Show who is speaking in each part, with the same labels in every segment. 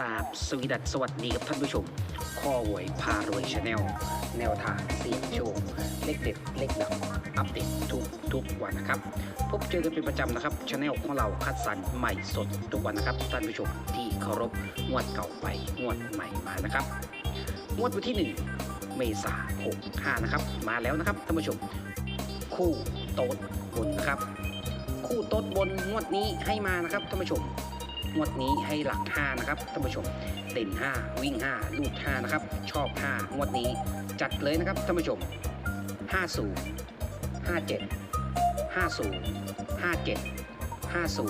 Speaker 1: ราบสวีดัสสวัสดีกับท่านผู้ชม ข้อหวยพารวยชาแนลแนวทางเสี่ยงโชคเลขเด็ดเลขดังอัปเดตทุกทุกวันนะครับ พบเจอกันเป็นประจำนะครับชาแนลของเราคัดสรรใหม่สดทุกวันนะครับท่านผู้ชมที่เคารพงวดเก่าไปงวดใหม่มานะครับงวดวันที่ 1 เมษา65นะครับ มาแล้วนะครับท่านผู้ชม คู่โต๊ดบนนะครับ คู่โต๊ดบนงวดนี้ให้มานะครับท่านผู้ชม งวดนี้ให้หลัก 5 นะครับท่านผู้ชมเด่น 5 วิ่ง 5 ลูด5นะครับ ชอบ 5 งวดนี้จัดเลยนะครับท่านผู้ชม 50 57 50 57 50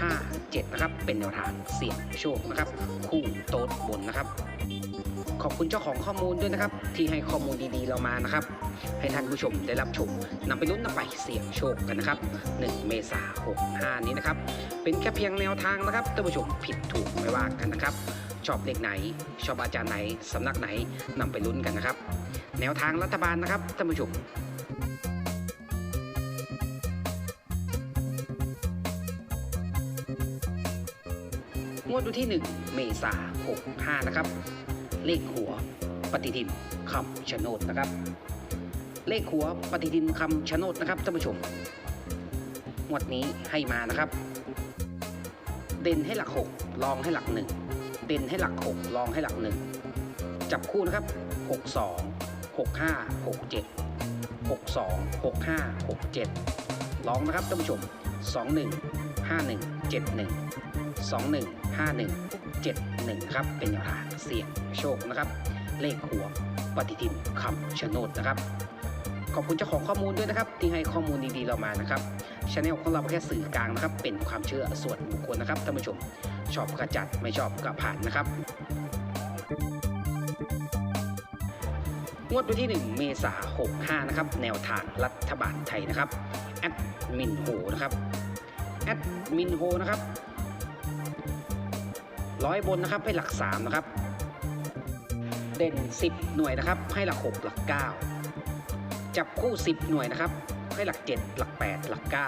Speaker 1: 57 นะครับ เป็นแนวทางเสี่ยงโชคนะครับ คู่โต๊ดบนนะครับ ขอบคุณเจ้าของข้อมูลด้วยนะครับ ที่ให้ข้อมูลดีๆเรามานะครับ ให้ท่านผู้ชมได้รับชมนำไปลุ้นนำไปเสี่ยงโชคกันนะครับ 1 เมษายน65นี้นะครับ เป็นแค่เพียงแนวทางนะครับท่านผู้ชมผิดถูกไม่ว่ากันนะครับชอบเลขไหน ชอบอาจารย์ไหนสำนักไหนนำไปลุ้นกันนะครับ แนวทางรัฐบาลนะครับท่านผู้ชมงวดวันที่ 1 เมษายน65 นะครับ เลขหัวปฏิทินคำชะโนดนะครับ เลขหัวปฏิทินคำชะโนดนะครับท่านผู้ชมงวดนี้ให้มานะครับ เด่นให้หลัก6ลองให้หลัก1เด่นให้หลัก6ลองให้หลัก1จับคู่นะครับ62 65 67 62 65 67ลองนะครับท่านผู้ชม21 51 71 21 51 71 ครับ เป็นแนวทางเสี่ยงโชคนะครับ เลขหัวปฏิทินคำชะโนดนะครับ ขอบคุณเจ้าของข้อมูลด้วยนะครับ ที่ให้ข้อมูลดีๆเรามานะครับช anel ของเราแค่สื่อกลางนะครับ เป็นความเชื่อส่วนบุคคลนะครับท่านผู้ชม ชอบก็จัดไม่ชอบก็ผ่านนะครับงวดวันที่ 1 เมษายน65 นะครับ แนวทางรัฐบาลไทยนะครับ แอดมินโฮนะครับ แอดมินโฮนะครับ ร้อยบนนะครับให้หลัก 3 นะครับ เด่น 10 หน่วยนะครับ ให้หลัก 6 หลัก 9 จับคู่ 10 หน่วยนะครับ ให้หลัก 7 หลัก 8 หลัก 9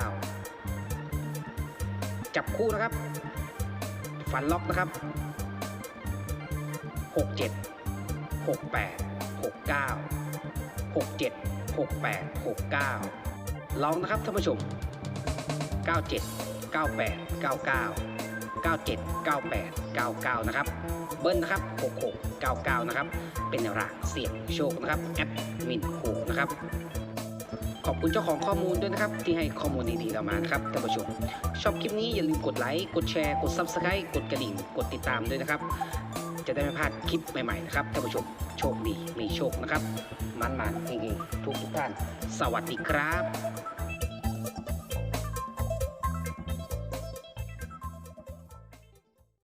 Speaker 1: จับคู่นะครับ ฟันล็อกนะครับ 67 68 69 67 68 69 ลองนะครับท่านผู้ชม 97 98 99 97 98 99 นะครับ เบิ้ลนะครับ 66 99 นะครับ เป็นแนวทางเสี่ยงโชคนะครับ แอดมินโฮนะครับ ขอบคุณเจ้าของข้อมูลด้วยนะครับ ที่ให้ข้อมูลดีๆเรามานะครับท่านผู้ชม ชอบคลิปนี้อย่าลืมกดไลค์ กดแชร์ กด Subscribe กดกระดิ่ง กดติดตามด้วยนะครับ จะได้ไม่พลาดคลิปใหม่ๆนะครับท่านผู้ชม โชคดี มีโชคนะครับ มันๆจริงๆทุกทุกท่าน สวัสดีครับ